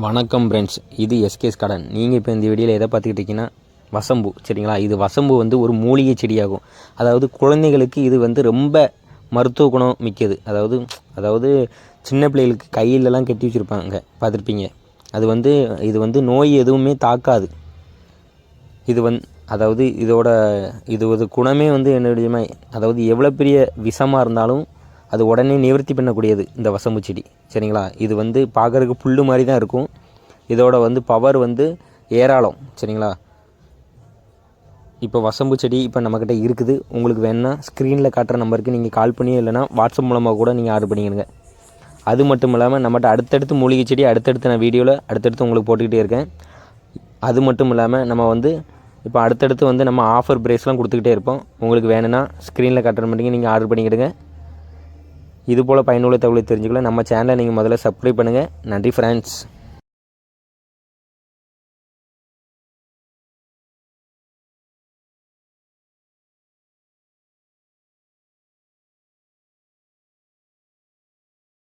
வணக்கம் ஃப்ரெண்ட்ஸ் இது எஸ்கேஸ் கடன். நீங்கள் இப்போ இந்த வீடியோவில் எதை பார்த்துக்கிட்டு இருக்கீங்கன்னா வசம்பு சரிங்களா? இது வசம்பு வந்து ஒரு மூலிகை செடியாகும். அதாவது குழந்தைகளுக்கு இது வந்து ரொம்ப மருத்துவ குணம் மிக்கது. அதாவது அதாவது சின்ன பிள்ளைகளுக்கு கையிலலாம் கட்டி வச்சுருப்பாங்க. பார்த்துருப்பீங்க. அது வந்து இது வந்து நோய் எதுவுமே தாக்காது. இது வந் அதாவது இதோட இது ஒரு குணமே வந்து என்னுடைய அதாவது எவ்வளோ பெரிய விஷமாக இருந்தாலும் அது உடனே நிவர்த்தி பண்ணக்கூடியது இந்த வசம்பு செடி. சரிங்களா? இது வந்து பார்க்குறதுக்கு புல் மாதிரி தான் இருக்கும். இதோட வந்து பவர் வந்து ஏராளம். சரிங்களா? இப்போ வசம்பு செடி இப்போ நம்மக்கிட்ட இருக்குது. உங்களுக்கு வேணுன்னா ஸ்க்ரீனில் காட்டுற நம்பருக்கு நீங்கள் கால் பண்ணி இல்லைனா வாட்ஸ்அப் மூலமாக கூட நீங்கள் ஆர்டர் பண்ணிக்கிடுங்க அது மட்டும் இல்லாமல் நம்மகிட்ட அடுத்தடுத்து மூலிகை செடி அடுத்தடுத்து நான் வீடியோவில் அடுத்தடுத்து உங்களுக்கு போட்டுக்கிட்டே இருக்கேன். அது மட்டும் இல்லாமல் நம்ம வந்து இப்போ அடுத்தடுத்து வந்து நம்ம ஆஃபர் ப்ரைஸ்லாம் கொடுத்துக்கிட்டே இருப்போம். உங்களுக்கு வேணும்னா ஸ்க்ரீனில் காட்டுற மட்டும் நீங்கள் ஆர்டர் பண்ணிக்கிடுங்க. இது போல் பயனுள்ள தகவலை தெரிஞ்சுக்கலாம் நம்ம சேனலை நீங்கள் முதல்ல சப்ஸ்கிரைப் பண்ணுங்கள் நன்றி ஃப்ரெண்ட்ஸ்